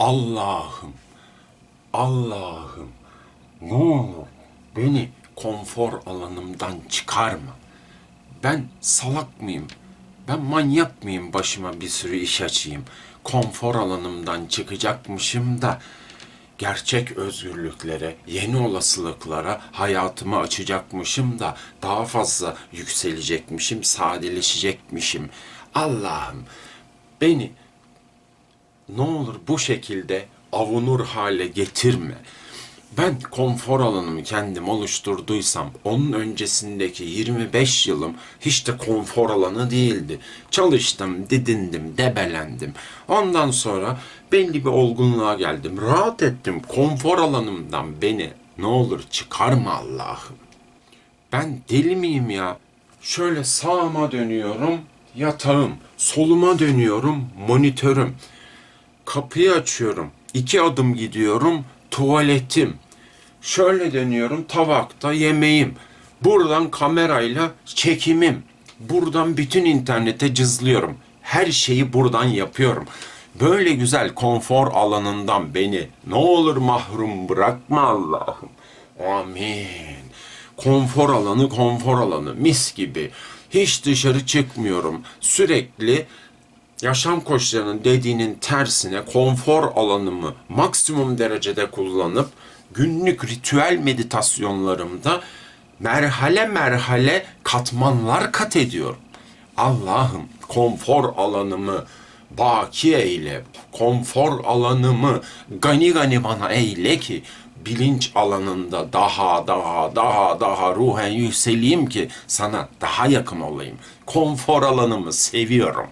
Allah'ım, Allah'ım ne olur beni konfor alanımdan çıkarma. Ben salak mıyım? Ben manyak mıyım başıma bir sürü iş açayım? Konfor alanımdan çıkacakmışım da gerçek özgürlüklere, yeni olasılıklara hayatımı açacakmışım da daha fazla yükselecekmişim, sadeleşecekmişim. Allah'ım beni ne olur bu şekilde avunur hale getirme. Ben konfor alanımı kendim oluşturduysam onun öncesindeki 25 yılım hiç de konfor alanı değildi. Çalıştım, didindim, debelendim. Ondan sonra belli bir olgunluğa geldim. Rahat ettim. Konfor alanımdan beni ne olur çıkarma Allah'ım. Ben deli miyim ya? Şöyle sağıma dönüyorum, yatağım. Soluma dönüyorum, monitörüm. Kapıyı açıyorum. iki adım gidiyorum. Tuvaletim. Şöyle dönüyorum. Tabakta yemeğim. Buradan kamerayla çekimim. Buradan bütün internete cızlıyorum. Her şeyi buradan yapıyorum. Böyle güzel konfor alanından beni ne olur mahrum bırakma Allah'ım. Amin. Konfor alanı konfor alanı mis gibi. Hiç dışarı çıkmıyorum. Sürekli yaşam koçlarının dediğinin tersine konfor alanımı maksimum derecede kullanıp günlük ritüel meditasyonlarımda merhale merhale katmanlar kat ediyorum. Allah'ım konfor alanımı baki eyle, konfor alanımı gani gani bana eyle ki bilinç alanında daha daha daha daha ruhen yükseleyim ki sana daha yakın olayım. Konfor alanımı seviyorum.